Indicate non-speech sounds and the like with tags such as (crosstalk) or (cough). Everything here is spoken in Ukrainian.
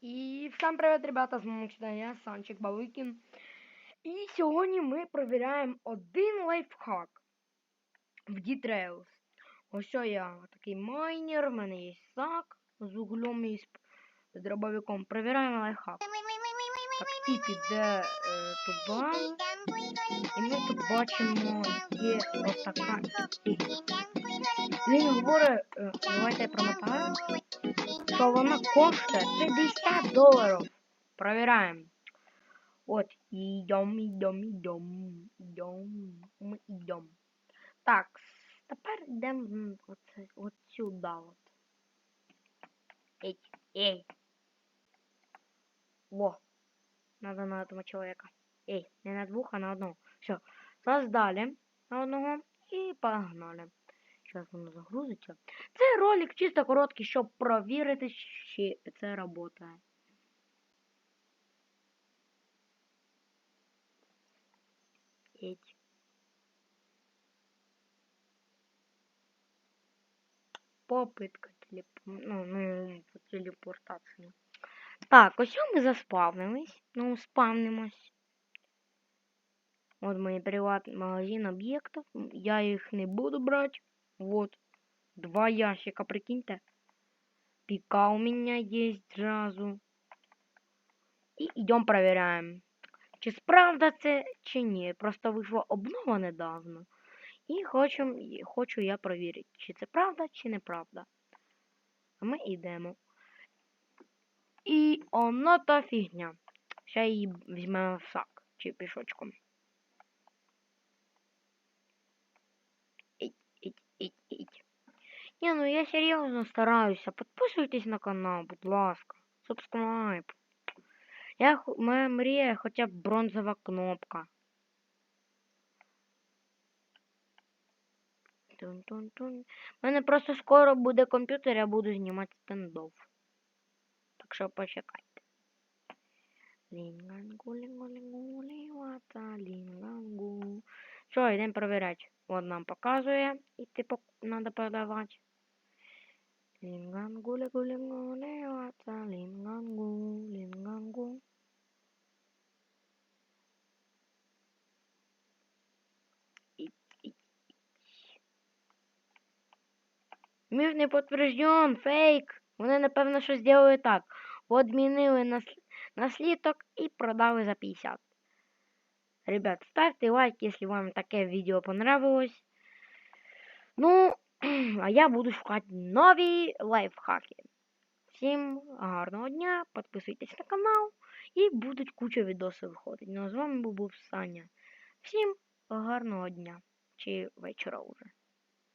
І всім привіт, ребята, з вами я, Санчик Бавикін. І сьогодні ми перевіряємо один лайфхак в D-Trails. Ось я такий майнер, в мене є сак з углем і з дробовиком. Перевіряємо лайфхак. Так, тип іде е, туди. І ми тут бачимо, є ось така. Він говорить, е, давайте я промотаю, що вона коштує 50 доларів. Провіряємо. От, ідем, ідем, ідем, ідем, ми ідем. Так, тепер йдемо оце, от сюди. От. Ей, ей. Во. Надо на одного человека. Ей, не на двух, а на одного. Все. Создали на одного і погнали. Зараз воно загрузиться. Це ролик чисто короткий, щоб провірити, чи це працює. Попитка телеп... ну, ну, телепортації. Так, ось ми заспавнились. Ну, спавнимось. Вот мой приватный магазин объектов. Я их не буду брать. Вот. Два ящика, прикиньте. Пика у меня есть сразу. І йдемо проверяємо. Чи справда це, чи ні. Просто вийшла обнова недавно. І хочу, хочу я провірити, чи це правда, чи неправда. А ми йдемо. І оно та фігня. Ще її візьмемо в сак чи пішочком. Ні, ну я серйозно стараюся. Підписуйтесь на канал, будь ласка. Subscribe. Я, моя мрія хоча б бронзова кнопка. Тун-тун-тун. У мене просто скоро буде комп'ютер, я буду знімати стендов. Так що почекайте. Лінгангу, лінгу, лівата, лінгангу. Що, йдемо перевіряти. От нам показує. І типу треба подавати. Лінгангу, лінгу, лінгу, лівата, лінгангу, лінгангу. Міф не підтверджен, фейк. Вони, напевно, що зробили так. Подмінили нас... наслідок і продали за 50. Ребят, ставте лайк, якщо вам таке відео понравилось. Ну, (clears throat) а я буду шукати нові лайфхаки. Всім гарного дня, підписуйтесь на канал і будуть куча відосів виходити. Ну а з вами був Саня. Всім гарного дня чи вечора уже.